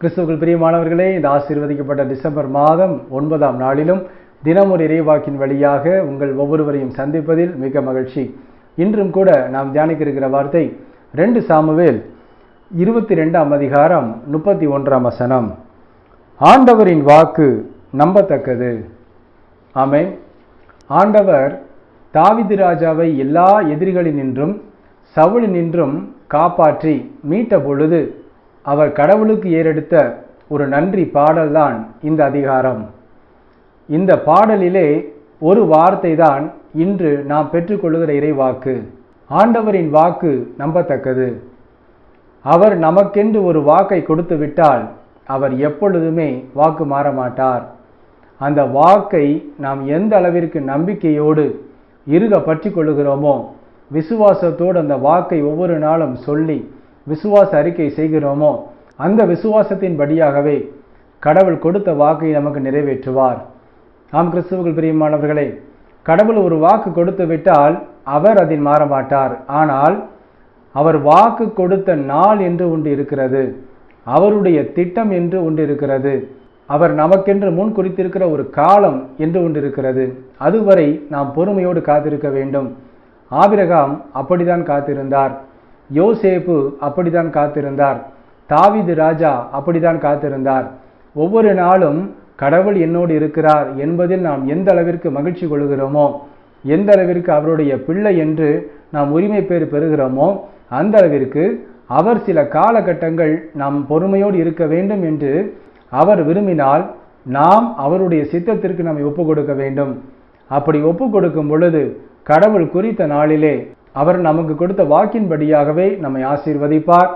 கிறிஸ்துவுக்குள் பிரியமானவர்களே இந்த ஆசீர்வதிக்கப்பட்ட டிசம்பர் மாதம் ஒன்பதாம் நாளிலும் தினமொரு இறைவாக்கின் வழியாக உங்கள் ஒவ்வொருவரையும் சந்திப்பதில் மிக மகிழ்ச்சி. இன்றும் கூட நாம் தியானிக்க இருக்கிற வார்த்தை ரெண்டு சாமுவேல் இருபத்தி ரெண்டாம் அதிகாரம் முப்பத்தி ஒன்றாம் வசனம். ஆண்டவரின் வாக்கு நம்பத்தக்கது. ஆமென். ஆண்டவர் தாவிது ராஜாவை எல்லா எதிரிகளினின்றும் சவுளினின்றும் காப்பாற்றி மீட்ட பொழுது அவர் கடவுளுக்கு ஏறெடுத்த ஒரு நன்றி பாடல்தான் இந்த அதிகாரம். இந்த பாடலிலே ஒரு வார்த்தை தான் இன்று நாம் பெற்றுக்கொள்கிற இறைவாக்கு. ஆண்டவரின் வாக்கு நம்பத்தக்கது. அவர் நமக்கென்று ஒரு வாக்கை கொடுத்து விட்டால் அவர் எப்பொழுதுமே வாக்கு மாற மாட்டார். அந்த வாக்கை நாம் எந்த அளவிற்கு நம்பிக்கையோடு இருக பற்றி கொள்ளுகிறோமோ விசுவாசத்தோடு அந்த வாக்கை ஒவ்வொரு நாளும் சொல்லி விசுவாச அறிக்கை செய்கிறோமோ அந்த விசுவாசத்தின் படியாகவே கடவுள் கொடுத்த வாக்கை நமக்கு நிறைவேற்றுவார். ஆம் கிறிஸ்துவர்கள் பிரியமானவர்களே கடவுள் ஒரு வாக்கு கொடுத்து விட்டால் அவர் அதில் மாற மாட்டார் ஆனால் அவர் வாக்கு கொடுத்த நாள் என்று ஒன்று இருக்கிறது அவருடைய திட்டம் என்று ஒன்று இருக்கிறது அவர் நமக்கென்று முன் குறித்திருக்கிற ஒரு காலம் என்று ஒன்று இருக்கிறது. அதுவரை நாம் பொறுமையோடு காத்திருக்க வேண்டும். ஆபிரகாம் அப்படித்தான் காத்திருந்தார். யோசேப்பு அப்படித்தான் காத்திருந்தார். தாவிது ராஜா அப்படித்தான் காத்திருந்தார். ஒவ்வொரு நாளும் கடவுள் என்னோடு இருக்கிறார் என்பதில் நாம் எந்த அளவிற்கு மகிழ்ச்சி கொள்கிறோமோ எந்த அளவிற்கு அவருடைய பிள்ளை என்று நாம் உரிமை பேர் பெறுகிறோமோ அந்த அளவிற்கு அவர் சில காலகட்டங்கள் நாம் பொறுமையோடு இருக்க வேண்டும் என்று அவர் விரும்பினால் நாம் அவருடைய சித்தத்திற்கு நம்மை ஒப்பு கொடுக்க வேண்டும். அப்படி ஒப்பு கொடுக்கும் பொழுது கடவுள் குறித்த நாளிலே அவர் நமக்கு கொடுத்த வாக்கின்படியாகவே நம்மை ஆசீர்வதிப்பார்.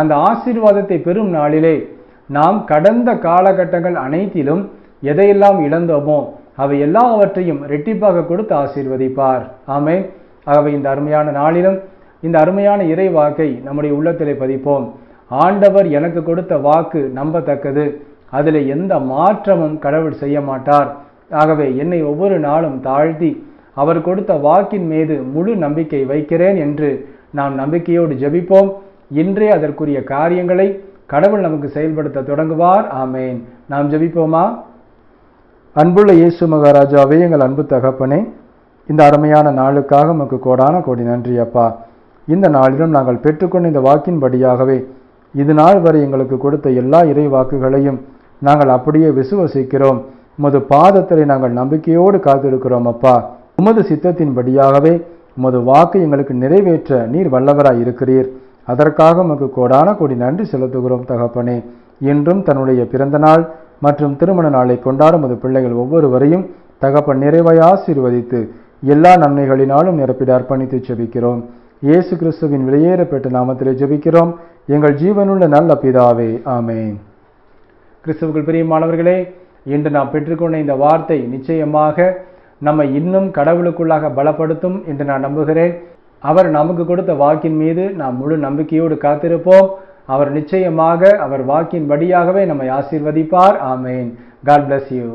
அந்த ஆசீர்வாதத்தை பெறும் நாளிலே நாம் கடந்த காலகட்டங்கள் அனைத்திலும் எதையெல்லாம் இழந்தோமோ அவை எல்லாவற்றையும் ரெட்டிப்பாக கொடுத்து ஆசீர்வதிப்பார். ஆமே ஆகவே இந்த அருமையான நாளிலும் இந்த அருமையான இறை வாக்கை நம்முடைய உள்ளத்திலே பதிப்போம். ஆண்டவர் எனக்கு கொடுத்த வாக்கு நம்பத்தக்கது. அதில் எந்த மாற்றமும் கடவுள் செய்ய மாட்டார். ஆகவே என்னை ஒவ்வொரு நாளும் தாழ்த்தி அவர் கொடுத்த வாக்கின் மீது முழு நம்பிக்கை வைக்கிறேன் என்று நாம் நம்பிக்கையோடு ஜெபிப்போம். இன்றே அதற்குரிய காரியங்களை கடவுள் நமக்கு செயல்படுத்த தொடங்குவார். ஆமேன். நாம் ஜெபிப்போமா? அன்புள்ள இயேசு மகாராஜாவே எங்கள் அன்பு தகப்பனே இந்த அருமையான நாளுக்காக நமக்கு கோடான கோடி நன்றி அப்பா. இந்த நாளிலும் நாங்கள் பெற்றுக்கொண்ட இந்த வாக்கின்படியாகவே இது நாள் வரை எங்களுக்கு கொடுத்த எல்லா இறை வாக்குகளையும் நாங்கள் அப்படியே விசுவசிக்கிறோம். உமது பாதத்திலே நாங்கள் நம்பிக்கையோடு காத்திருக்கிறோம் அப்பா. உமது சித்தத்தின்படியாகவே உமது வாக்கு எங்களுக்கு நிறைவேற்ற நீர் வல்லவராய் இருக்கிறீர். அதற்காக உமக்கு கோடான கோடி நன்றி செலுத்துகிறோம் தகப்பனே. என்றும் தன்னுடைய பிறந்த நாள் மற்றும் திருமண நாளை கொண்டாடும் அது பிள்ளைகள் ஒவ்வொருவரையும் தகப்பன் நிறைவாய் ஆசீர்வதித்து எல்லா நன்மைகளினாலும் நிரப்பிட அர்ப்பணித்து ஜெபிக்கிறோம். இயேசு கிறிஸ்துவின் வெளியேறப்பட்ட நாமத்திலே ஜெபிக்கிறோம். எங்கள் ஜீவனுள்ள நல்ல பிதாவே ஆமேன். கிறிஸ்துவுக்குள் பிரியமானவர்களே இன்று நாம் பெற்றுக்கொண்ட இந்த வார்த்தை நிச்சயமாக நம்மை இன்னும் கடவுளுக்குள்ளாக பலப்படுத்தும் என்று நான் நம்புகிறேன். அவர் நமக்கு கொடுத்த வாக்கின் மீது நாம் முழு நம்பிக்கையோடு காத்திருப்போம். அவர் நிச்சயமாக அவர் வாக்கின் படியாகவே நம்மை ஆசீர்வதிப்பார். ஆமேன். God bless you